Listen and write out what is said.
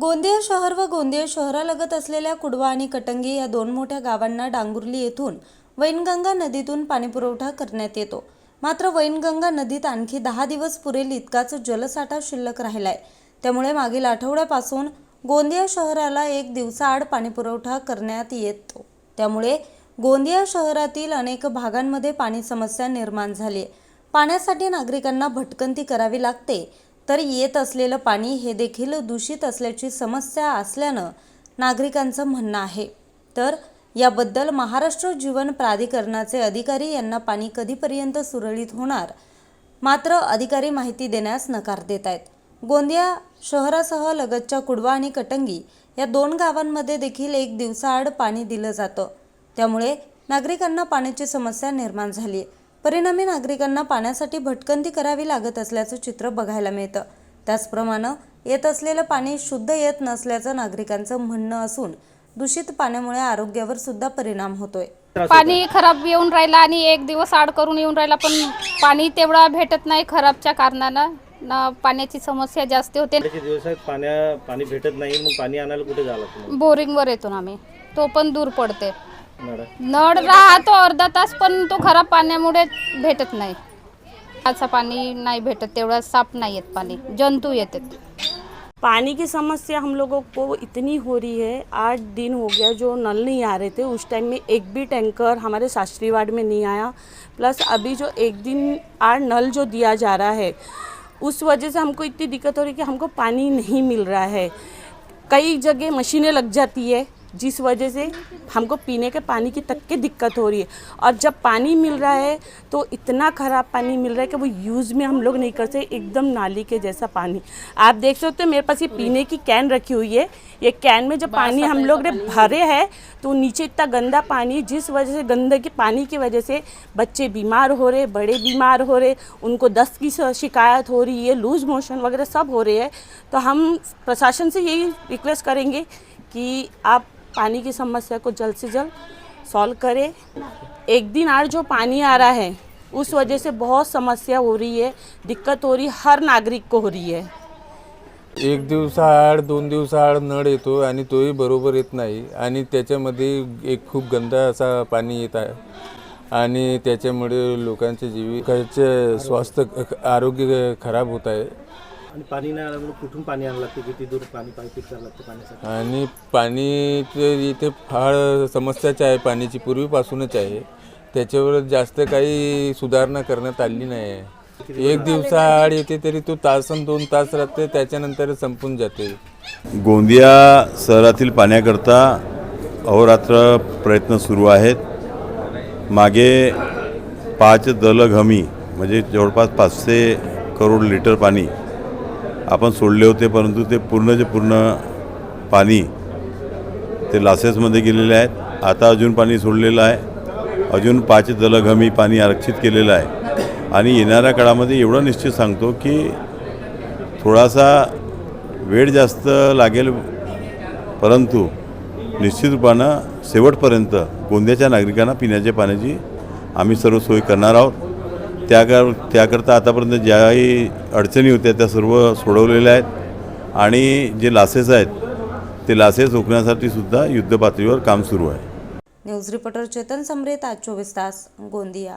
गोंदिया शहर व गोंदिया शहरालगत असलेल्या कुडवा आणि कटंगी या दोन मोठ्या गावांना डांगुर्ली येथून वैनगंगा नदीतून पाणीपुरवठा करण्यात येतो. मात्र वैनगंगा नदीत आणखी दहा दिवस पुरेल इतकाच जलसाठा शिल्लक राहिलाय. त्यामुळे मागील आठवड्यापासून गोंदिया शहराला एक दिवसाआड पाणीपुरवठा करण्यात येतो. त्यामुळे गोंदिया शहरातील अनेक भागांमध्ये पाणी समस्या निर्माण झाली आहे पाण्यासाठी नागरिकांना भटकंती करावी लागते. तर येत असलेलं पाणी हे देखील दूषित असल्याची समस्या असल्यानं नागरिकांचं म्हणणं आहे. तर याबद्दल महाराष्ट्र जीवन प्राधिकरणाचे अधिकारी यांना पाणी कधीपर्यंत सुरळीत होणार? मात्र अधिकारी माहिती देण्यास नकार देत आहेत. गोंदिया शहरासह लगतच्या कुडवा आणि कटंगी या दोन गावांमध्ये देखील एक दिवसाआड पाणी दिलं जातं. त्यामुळे नागरिकांना पाण्याची समस्या निर्माण झाली आहे परिणामी नागरिकांना पाण्यासाठी भटकंती करावी लागत असल्याचं चित्र बघायला मिळतं. त्याचप्रमाणे येत असलेलं पाणी शुद्ध येत नसल्याचं नागरिकांचं म्हणणं असून दूषित पाण्यामुळे आरोग्यावर सुद्धा परिणाम होतोय. पाणी खराब येऊन राहिला आणि एक दिवस आड करून येऊन राहिला पण पाणी तेवढा भेटत नाही खराबच्या कारणानं. न पाण्याची समस्या जास्त होते. पाण्या पाणी भेटत नाही मग पाणी आणायला कुठे बोरिंगवर येतो ना आम्ही. तो पण दूर पडते नळ राहतो अर्धा तास पण तो खराब पाण्यामुळे भेटत नाही. अच्छा पाणी नाही भेटत तेवढा साफ नाही येत पाणी जंतू येतात. पानी की समस्या हम लोगों को इतनी हो रही है आठ दिन हो गया जो नल नहीं आ रहे थे उस टाइम में एक भी टैंकर हमारे शास्त्री वार्ड में नहीं आया प्लस अभी जो एक दिन आठ नल जो दिया जा रहा है उस वजह से हमको इतनी दिक्कत हो रही है कि हमको पानी नहीं मिल रहा है। कई जगह मशीनें लग जाती है जिस वजह से हमको पीने के पानी की तक की दिक्कत हो रही है। और जब पानी मिल रहा है तो इतना ख़राब पानी मिल रहा है कि वो यूज़ में हम लोग नहीं कर सकते एकदम नाली के जैसा पानी। आप देख सकते हो मेरे पास ये पीने की कैन रखी हुई है। ये कैन में जब पानी हम लोग ने भरे है। तो नीचे इतना गंदा पानी जिस वजह से गंदगी पानी की वजह से बच्चे बीमार हो रहे बड़े बीमार हो रहे उनको दस्त की शिकायत हो रही है लूज मोशन वगैरह सब हो रहे हैं। तो हम प्रशासन से यही रिक्वेस्ट करेंगे कि आप पानी की समस्या को जल्द से जल्द सॉल्व करें। एक दिन आज जो पानी आ रहा है उस वजह से बहुत समस्या हो रही है दिक्कत हो रही है हर नागरिक को हो रही है। एक दिवसाआड दोन दिवसाआड नळ येतो आणि तोही बरोबर येत नाही आणि त्याच्यामध्ये एक खूप गंदा असा पाणी येत आहे आणि त्याच्यामुळे लोकांचे जीविकाचे स्वास्थ्य आरोग्य खराब होत आहे. आणि पाणी नाही आल्यामुळे कुठून पाणी आणावं लागते? किती दूर पाणी करावं लागतं पाण्यासाठी? आणि पाणीचे इथे फार समस्याच आहे. पाण्याची पूर्वीपासूनच आहे. त्याच्यावर जास्त काही सुधारणा करण्यात आली नाही आहे एक दिवसाआड येते तरी तो तासन दोन तास राहते त्याच्यानंतर संपून जाते. गोंदिया शहरातील पाण्याकरता अहोरात्र प्रयत्न सुरू आहेत. मागे पाच दलग हमी म्हणजे जवळपास पाचशे करोड लिटर पाणी आपण सोडले होते परंतु ते पूर्णचे पूर्ण पाणी ते लासेसमध्ये गेलेले आहेत. आता अजून पाणी सोडलेलं आहे. अजून पाच दलग हमी पाणी आरक्षित केलेलं आहे. आणि येणाऱ्या काळामध्ये एवढं निश्चित सांगतो की थोडासा वेळ जास्त लागेल परंतु निश्चित रूपानं शेवटपर्यंत गोंद्याच्या नागरिकांना पिण्याच्या पाण्याची आम्ही सर्व सोय करणार आहोत. त्याकर त्याकरता आतापर्यंत ज्याही अडचणी होत्या त्या सर्व सोडवलेल्या आहेत. आणि जे लासेस आहेत ते लासेस रोखण्यासाठी सुद्धा युद्धपातळीवर काम सुरू आहे. न्यूज रिपोर्टर चेतन समरेत आज चोवीस तास गोंदिया.